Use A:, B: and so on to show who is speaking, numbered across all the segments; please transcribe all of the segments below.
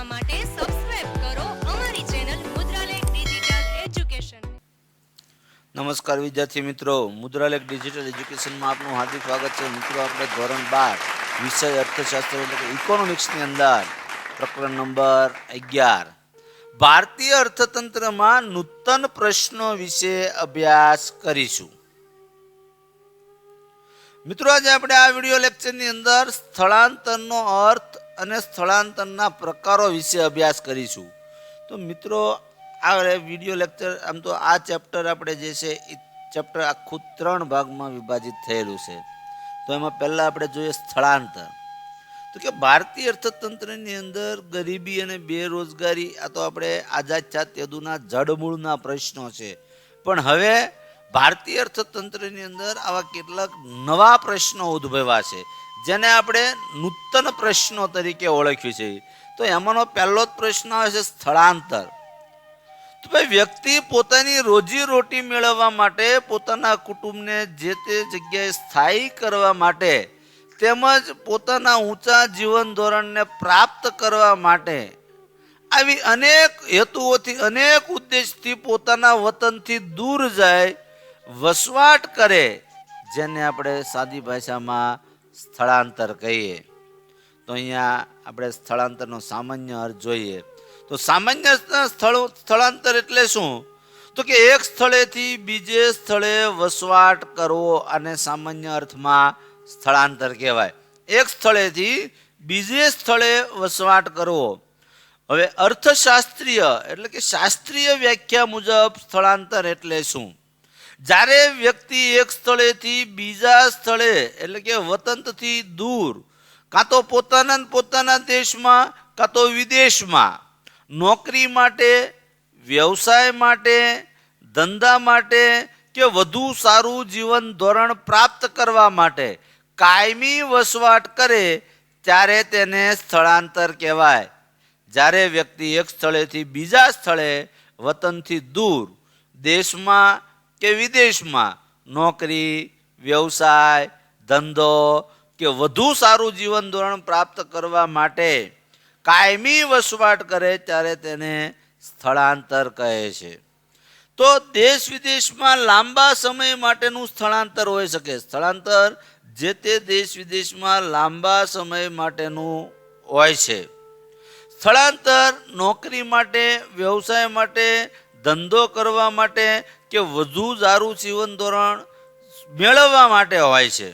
A: જોવા માટે સબસ્ક્રાઇબ કરો અમારી ચેનલ મુદ્રાલેખ ડિજિટલ એજ્યુકેશન
B: નમસ્કાર વિદ્યાર્થી મિત્રો, મુદ્રાલેખ ડિજિટલ એજ્યુકેશનમાં આપનું હાર્દિક સ્વાગત છે. મિત્રો, આપણે ધોરણ બાર, વિષય અર્થશાસ્ત્ર એટલે કે ઇકોનોમિક્સની અંદર પ્રકરણ નંબર અગિયાર. ભારતીય અર્થતંત્રમાં નૂતન પ્રશ્નો વિશે અભ્યાસ કરીશું. મિત્રો, આજે આપણે આ વિડિયો લેક્ચરની અંદર સ્થળાંતરનો અર્થ અને સ્થળાંતરના પ્રકારો વિશે અભ્યાસ કરીશું. તો મિત્રો, આ વીડિયો લેક્ચર આમ તો આ ચેપ્ટર આપણે જે છે, એ ચેપ્ટર આખું ત્રણ ભાગમાં વિભાજિત થયેલું છે. તો એમાં પહેલાં આપણે જોઈએ સ્થળાંતર. તો કે ભારતીય અર્થતંત્રની અંદર ગરીબી અને બેરોજગારી, આ તો આપણે આઝાદ છાત યદુના જડમૂળના પ્રશ્નો છે. પણ હવે ભારતીય અર્થતંત્રની અંદર આવા કેટલાક નવા પ્રશ્નો ઉદ્ભવ્યા છે. જેને આપણે નૂતન પ્રશ્નો તરીકે ઓળખ્યું છે. તો એમાંનો પહેલો જ પ્રશ્ન આવે છે સ્થળાંતર. તો ભાઈ વ્યક્તિ પોતાની રોજી રોટી મેળવવા માટે પોતાના કુટુંબને જે તે જગ્યાએ સ્થાયી કરવા માટે તેમજ પોતાના ઊંચા જીવન ધોરણને પ્રાપ્ત કરવા માટે આવી અનેક હેતુઓથી, અનેક ઉદ્દેશથી પોતાના વતનથી દૂર જાય, વસવાટ કરે, જેને આપણે સાદી ભાષામાં સ્થળાંતર કહીએ. તો અહીંયા આપણે સ્થળાંતરનો સામાન્ય અર્થ જોઈએ. તો સામાન્ય સ્થળ, સ્થળાંતર એટલે શું? તો કે એક સ્થળેથી બીજે સ્થળે વસવાટ કરવો અને સામાન્ય અર્થમાં સ્થળાંતર કહેવાય. એક સ્થળેથી બીજે સ્થળે વસવાટ કરવો હવે અર્થશાસ્ત્રીય એટલે કે શાસ્ત્રીય વ્યાખ્યા મુજબ સ્થળાંતર એટલે શું? જ્યારે વ્યક્તિ એક સ્થળેથી બીજા સ્થળે, એટલે કે વતનથી દૂર, કાં તો પોતાના પોતાના દેશમાં, કાં તો વિદેશમાં, નોકરી માટે, વ્યવસાય માટે, ધંધા માટે કે વધુ સારું જીવન ધોરણ પ્રાપ્ત કરવા માટે કાયમી વસવાટ કરે, ત્યારે તેને સ્થળાંતર કહેવાય. જ્યારે વ્યક્તિ એક સ્થળેથી બીજા સ્થળે, વતનથી દૂર, દેશમાં કે વિદેશમાં નોકરી, વ્યવસાય, ધંધો કે વધુ સારું જીવન ધોરણ પ્રાપ્ત કરવા માટે કાયમી વસવાટ કરે ત્યારે તેને સ્થળાંતર કહે છે. તો દેશ વિદેશમાં લાંબા સમય માટેનું સ્થળાંતર હોઈ શકે. સ્થળાંતર જે તે દેશ વિદેશમાં લાંબા સમય માટેનું હોય છે. સ્થળાંતર નોકરી માટે, વ્યવસાય માટે, ધંધો કરવા માટે કે વધુ સારું જીવન ધોરણ મેળવવા માટે હોય છે.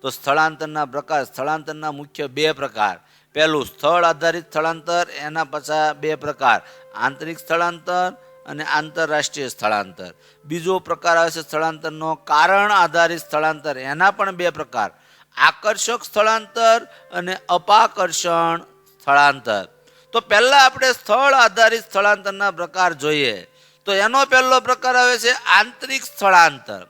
B: તો સ્થળાંતરના પ્રકાર, સ્થળાંતરના મુખ્ય બે પ્રકાર. પહેલું સ્થળ આધારિત સ્થળાંતર, એના પાછા બે પ્રકાર. આંતરિક સ્થળાંતર અને આંતરરાષ્ટ્રીય સ્થળાંતર. બીજો પ્રકાર આવે છે સ્થળાંતરનો કારણ આધારિત સ્થળાંતર. એના પણ બે પ્રકાર. આકર્ષક સ્થળાંતર અને અપાકર્ષણ સ્થળાંતર. તો પહેલાં આપણે સ્થળ આધારિત સ્થળાંતરના પ્રકાર જોઈએ. તો એનો પહેલો પ્રકાર આવે છે આંતરિક સ્થળાંતર.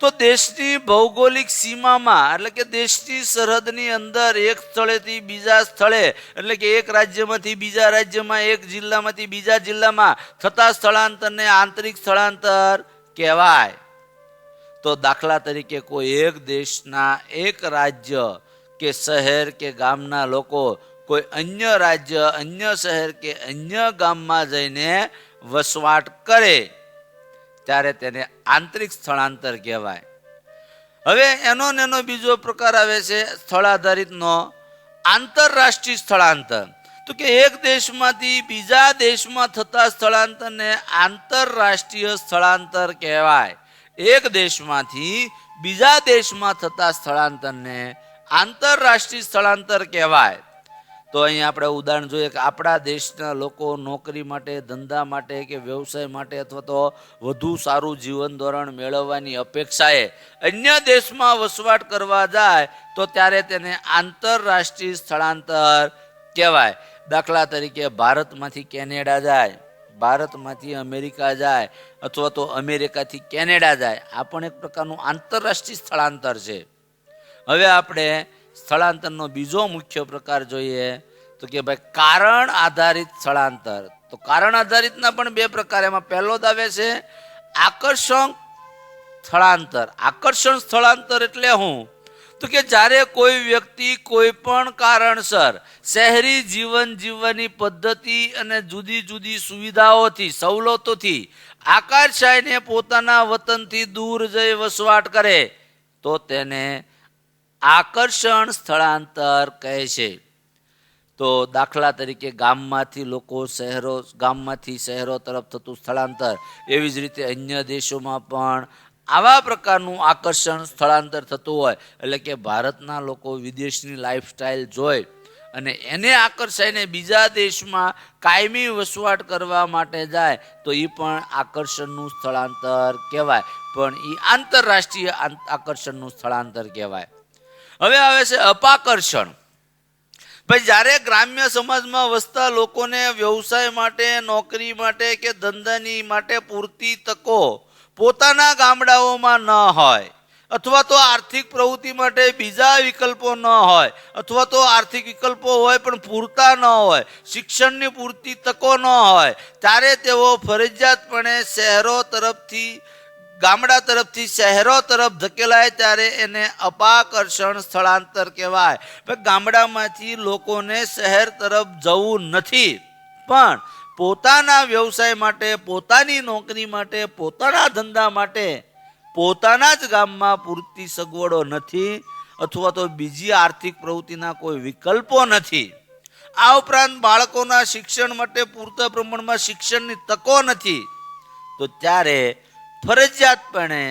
B: તો દેશની ભૌગોલિક સીમામાં, એટલે કે દેશની સરહદની અંદર એક સ્થળેથી બીજા સ્થળે, એટલે કે એક રાજ્યમાંથી બીજા રાજ્યમાં, એક જિલ્લામાંથી બીજા જિલ્લામાં થતા સ્થળાંતરને આંતરિક સ્થળાંતર કહેવાય. તો દાખલા તરીકે કોઈ એક દેશના એક રાજ્ય કે શહેર કે ગામના લોકો કોઈ અન્ય રાજ્ય, અન્ય શહેર કે અન્ય ગામમાં જઈને વસવાટ કરે, ત્યારે તેને આંતરિક સ્થળાંતર કહેવાય. હવે એનો ને એનો બીજો પ્રકાર આવે છે સ્થળ આધારિતનો આંતરરાષ્ટ્રીય સ્થળાંતર. તો કે એક દેશમાંથી બીજા દેશમાં થતા સ્થળાંતરને આંતરરાષ્ટ્રીય સ્થળાંતર કહેવાય. એક દેશમાંથી બીજા દેશમાં થતા સ્થળાંતરને આંતરરાષ્ટ્રીય સ્થળાંતર કહેવાય. તો અહીંયા આપણે ઉદાહરણ જોઈએ કે આપણા દેશના લોકો નોકરી માટે, ધંધા માટે કે વ્યવસાય માટે અથવા તો વધુ સારું જીવન ધોરણ મેળવવાની અપેક્ષાએ અન્ય દેશમાં વસવાટ કરવા જાય, તો ત્યારે તેને આંતરરાષ્ટ્રીય સ્થળાંતર કહેવાય. દાખલા તરીકે ભારતમાંથી કેનેડા જાય, ભારતમાંથી અમેરિકા જાય, અથવા તો અમેરિકાથી કેનેડા જાય. આ પણ એક પ્રકારનું આંતરરાષ્ટ્રીય સ્થળાંતર છે. હવે આપણે સ્થળાંતરનો બીજો મુખ્ય પ્રકાર જોઈએ તો કે ભાઈ કારણ આધારિત સ્થળાંતર. તો કારણ આધારિતના પણ બે પ્રકાર એમાં. પહેલો આવે છે આકર્ષણ સ્થળાંતર. આકર્ષણ સ્થળાંતર એટલે હું? તો કે જ્યારે કોઈ વ્યક્તિ કોઈ પણ કારણસર શહેરી જીવન જીવવાની પદ્ધતિ અને જુદી જુદી સુવિધાઓથી, સવલતોથી આકારશાહીને પોતાના વતનથી દૂર જઈ વસવાટ કરે, તો તેને આકર્ષણ સ્થળાંતર કહે છે. તો દાખલા તરીકે ગામમાંથી લોકો શહેરો, ગામમાંથી શહેરો તરફ થતું સ્થળાંતર, એવી જ રીતે અન્ય દેશોમાં પણ આવા પ્રકારનું આકર્ષણ સ્થળાંતર થતું હોય, એટલે કે ભારતના લોકો વિદેશની લાઈફસ્ટાઈલ જોઈ અને એને આકર્ષાઈને બીજા દેશમાં કાયમી વસવાટ કરવા માટે જાય, તો એ પણ આકર્ષણનું સ્થળાંતર કહેવાય. પણ એ આંતરરાષ્ટ્રીય આંત- આકર્ષણનું સ્થળાંતર કહેવાય. હવે આવે છે અપાકર્ષણ. ભાઈ જ્યારે ગ્રામ્ય સમાજમાં વસતા લોકોને વ્યવસાય માટે, નોકરી માટે કે ધંધાની માટે પૂરતી તકો પોતાના ગામડાઓમાં ન હોય, અથવા તો આર્થિક પ્રવૃત્તિ માટે બીજા વિકલ્પો ન હોય, અથવા તો આર્થિક વિકલ્પો હોય પણ પૂરતા ન હોય, શિક્ષણની પૂરતી તકો ન હોય, ત્યારે તેઓ ફરજિયાતપણે શહેરો તરફથી ગામડા તરફથી, શહેરો તરફ ધકેલાય ત્યારે એને અપાકર્ષણ સ્થળાંતર કહેવાય. ગામડામાંથી લોકોને શહેર તરફ જવું નથી. પણ પોતાના વ્યવસાય માટે, પોતાની નોકરી માટે, પોતાના ધંધા માટે પોતાના જ ગામમાં પૂરતી સગવડો નથી અથવા તો બીજી આર્થિક પ્રવૃત્તિના કોઈ વિકલ્પો નથી. આ ઉપરાંત બાળકોના શિક્ષણ માટે પૂરતા પ્રમાણમાં શિક્ષણની તકો નથી. તો ત્યારે ફરજિયાતપણે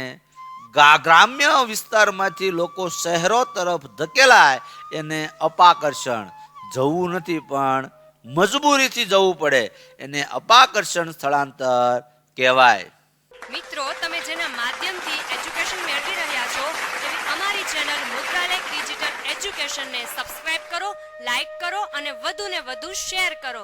B: ગ્રામ્ય વિસ્તારમાંથી લોકો શહેરો તરફ ધકેલાય, એને અપાકર્ષણ. જવું નથી પણ મજબૂરીથી જવું પડે, એને અપાકર્ષણ સ્થળાંતર કહેવાય.
A: મિત્રો, તમે જેના માધ્યમથી એજ્યુકેશન મેળવી રહ્યા છો, તેવી અમારી ચેનલ મુદ્રાલેખ ડિજિટલ એજ્યુકેશનને સબસ્ક્રાઇબ કરો, લાઇક કરો અને વધુને વધુ શેર કરો.